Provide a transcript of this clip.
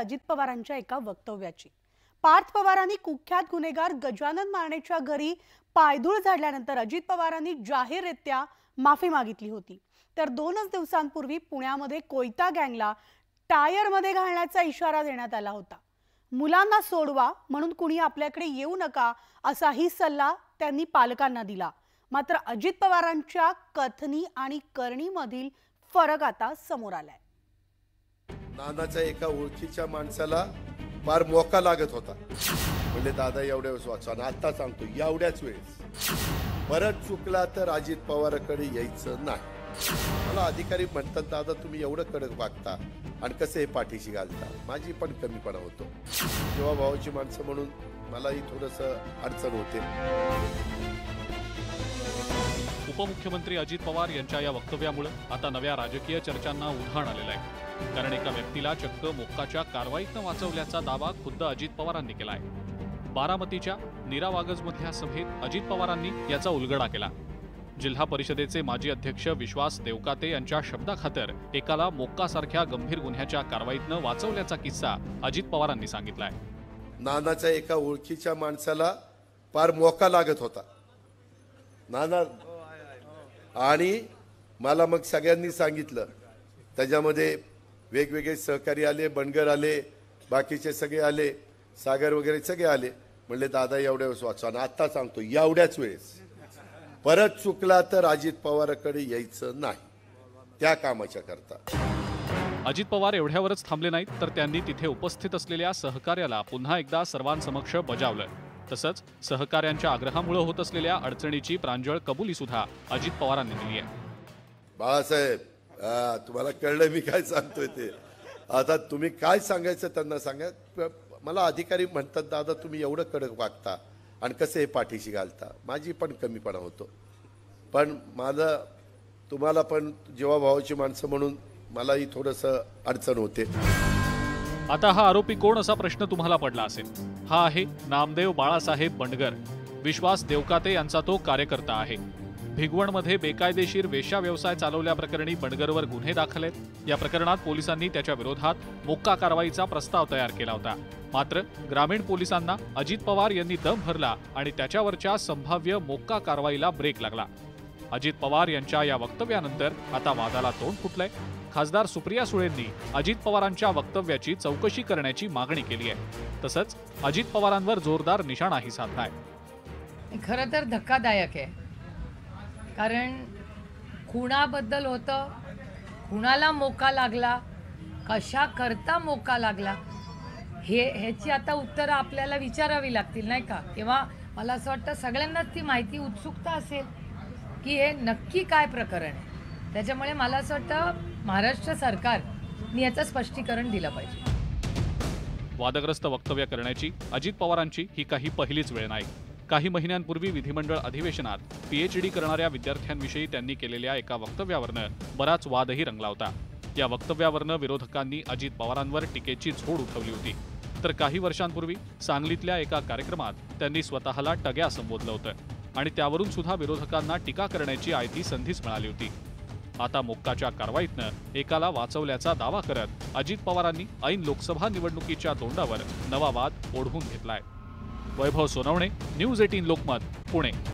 अजित पवारांच्या एका वक्तव्याची. पार्थ पवारांनी कुख्यात गुन्हेगार गजानन मारणेच्या घरी पायधूळ झाडल्यानंतर अजित पवारांनी जाहीररित्या माफी मागितली होती. तर दोनच दिवसांपूर्वी पुण्यामध्ये कोयता गँगला टायरमध्ये घालण्याचा इशारा देण्यात आला होता. मुलांना सोडवा म्हणून कुणी आपल्याकडे येऊ नका असाही सल्ला त्यांनी पालकांना दिला. मात्र अजित पवारांच्या कथनी आणि करणीमधील फरक आता समोर आलाय. नानाच्या एका ओळखीच्या माणसाला फार मोका लागत होता. म्हणजे दादा एवढ्या वेळेस वाचवा आणि आता सांगतो एवढ्याच वेळेस. परत चुकला तर अजित पवाराकडे यायचं नाही. मला अधिकारी म्हणतात दादा तुम्ही एवढं कडक वागता आणि कसं हे पाठीशी घालता? माझी पण कमीपणा होतो. किंवा भावाची माणसं म्हणून मलाही थोडस अडचण होते. उपमुख्यमंत्री अजित पवार यांच्या या वक्तव्यामुळे आता नव्या राजकीय चर्चांना उधाण आलेलं आहे. कारण एका व्यक्तीला चक्क मोक्काच्या कारवाईतनं वाचवल्याचा दावा खुद्द अजित पवारांनी केला आहे बारामतीच्या नीरा वागजमधल्या सभेत अजित पवारांनी याचा उलगडा केला. जिल्हा परिषदेचे माजी अध्यक्ष विश्वास देवकाते यांच्या शब्दाखातर एकाला मोक्कासारख्या गंभीर गुन्ह्याच्या कारवाईतनं वाचवल्याचा किस्सा अजित पवारांनी सांगितलाय. नानाच्या एका ओळखीच्या माणसाला फार मोका लागत होता. नाना आणि मला मग सगळ्यांनी सांगितलं. त्याच्यामध्ये वेगवेगळे सहकारी आले बनगर आले बाकीचे सगळे आले सागर वगैरे सगळे आले. म्हणले दादा एवढ्या वेळेस वाचवा. आणि आता सांगतो एवढ्याच वेळेस. परत चुकला तर अजित पवाराकडे यायचं नाही. त्या कामाच्या करता. अजित पवार एवढ्यावरच थांबले नाहीत तर त्यांनी तिथे उपस्थित असलेल्या सहकार्याला पुन्हा एकदा सर्वांसमक्ष बजावलं. तसंच सहकार्यांच्या आग्रहामुळे होत असलेल्या अडचणीची प्रांजळ कबुली सुद्धा अजित पवारांनी दिली आहे. बाळासाहेब हा, तुम्हाला कळलं मी काय सांगतोय ते. आता तुम्ही काय सांगायचं त्यांना सांगा. मला अधिकारी म्हणतात दादा तुम्ही एवढं कडक वागता आणि कसे हे पाठीशी घालता? माझी पण कमीपणा होतो. पण माझं तुम्हाला पण जेव्हा भावाची माणसं म्हणून मलाही थोडंसं अडचण होते. आता हा आरोपी कोण असा प्रश्न तुम्हाला पडला असेल? हा आहे नामदेव बाळासाहेब बंडगर. विश्वास देवकाते यांचा तो कार्यकर्ता आहे. भिगवणमध्ये बेकायदेशीर वेशा व्यवसाय चालवल्याप्रकरणी बंडगरवर गुन्हे दाखल आहेत या प्रकरणात पोलिसांनी त्याच्या विरोधात मोक्का कारवाईचा प्रस्ताव तयार केला होता. मात्र ग्रामीण पोलिसांना अजित पवार यांनी दम भरला आणि त्याच्यावरच्या संभाव्य मोक्का कारवाईला ब्रेक लागला. अजित पवार यांच्या या वक्तव्यानंतर आता वादाला तोंड फुटलंय. खासदार सुप्रिया सुळेंनी अजित पवारांच्या वक्तव्याची चौकशी करण्याची मागणी केली आहे. तसंच अजित पवारांवर जोरदार निशाणाही साधलाय. खरं तर धक्कादायक आहे. कारण खुणाबद्दल होतं. खुणाला मोका लागला. कशा करता मोका लागला? हे ह्याची आता उत्तरं आपल्याला विचारावी लागतील नाही का? किंवा मला असं वाटतं सगळ्यांनाच ती माहिती उत्सुकता असेल की हे नक्की काय प्रकरण आहे. त्याच्यामुळे मला असं वाटतं महाराष्ट्र सरकारनी याचं स्पष्टीकरण दिलं पाहिजे. वादग्रस्त वक्तव्य करण्याची अजित पवारांची ही काही पहिलीच वेळ नाही. काही महिन्यांपूर्वी विधिमंडळ अधिवेशनात पीएचडी करणाऱ्या विद्यार्थ्यांविषयी त्यांनी केलेल्या एका वक्तव्यावरनं बराच वादही रंगला होता. या वक्तव्यावरनं विरोधकांनी अजित पवारांवर टीकेची झोड उठवली होती. तर काही वर्षांपूर्वी सांगलीतल्या एका कार्यक्रमात त्यांनी स्वतःला टग्या संबोधलं होतं आणि त्यावरून सुद्धा विरोधकांना टीका करण्याची आयती संधीच मिळाली होती. आता मोक्काच्या कारवाईतनं एकाला वाचवल्याचा दावा करत अजित पवारांनी ऐन लोकसभा निवडणुकीच्या तोंडावर नवा वाद ओढवून घेतलाय. Vaibhav Sonawane news eighteen Lokmat Pune.